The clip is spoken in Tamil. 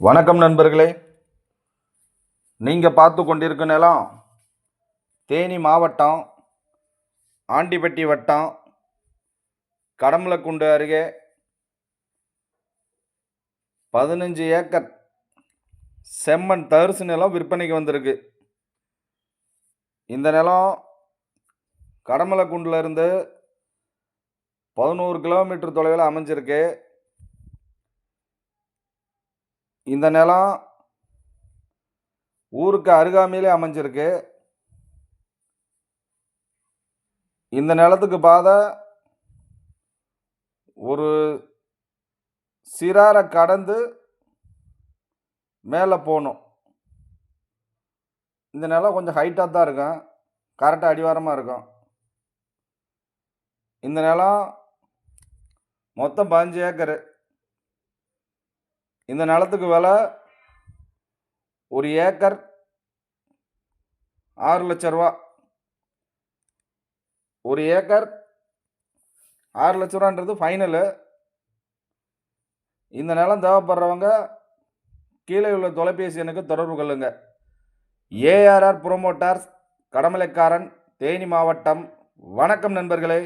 வணக்கம் நண்பர்களே. நீங்கள் பார்த்து கொண்டிருக்க நிலம் தேனி மாவட்டம் ஆண்டிப்பட்டி வட்டம் கடம்பலக்குண்டு அருகே பதினஞ்சு ஏக்கர் செம்மண் தரிசு நிலம் விற்பனைக்கு வந்திருக்கு. இந்த நிலம் கடமலக்குண்டில் இருந்து பதினோரு கிலோமீட்டர் தொலைவில் அமைஞ்சிருக்கு. இந்த நிலம் ஊருக்கு அருகாமையிலே அமைஞ்சிருக்கு. இந்த நிலத்துக்கு பாதை ஒரு சிறாரை கடந்து மேலே போகணும். இந்த நிலம் கொஞ்சம் ஹைட்டாக தான் இருக்கும். கரெக்டாக அடிவாரமாக இருக்கும். இந்த நிலம் மொத்தம் பதினஞ்சு ஏக்கரு. இந்த நிலத்துக்கு விலை ஒரு ஏக்கர் ஆறு லட்ச ரூபா. ஒரு ஏக்கர் ஆறு லட்ச ரூபான்றது ஃபைனலு இந்த நிலம் தேவைப்படுறவங்க கீழே உள்ள தொலைபேசி எண்ணுக்கு தொடர்பு கொள்ளுங்க. ஏஆர்ஆர் புரோமோட்டார்ஸ் கடமலைக்காரன் தேனி மாவட்டம். வணக்கம் நண்பர்களே.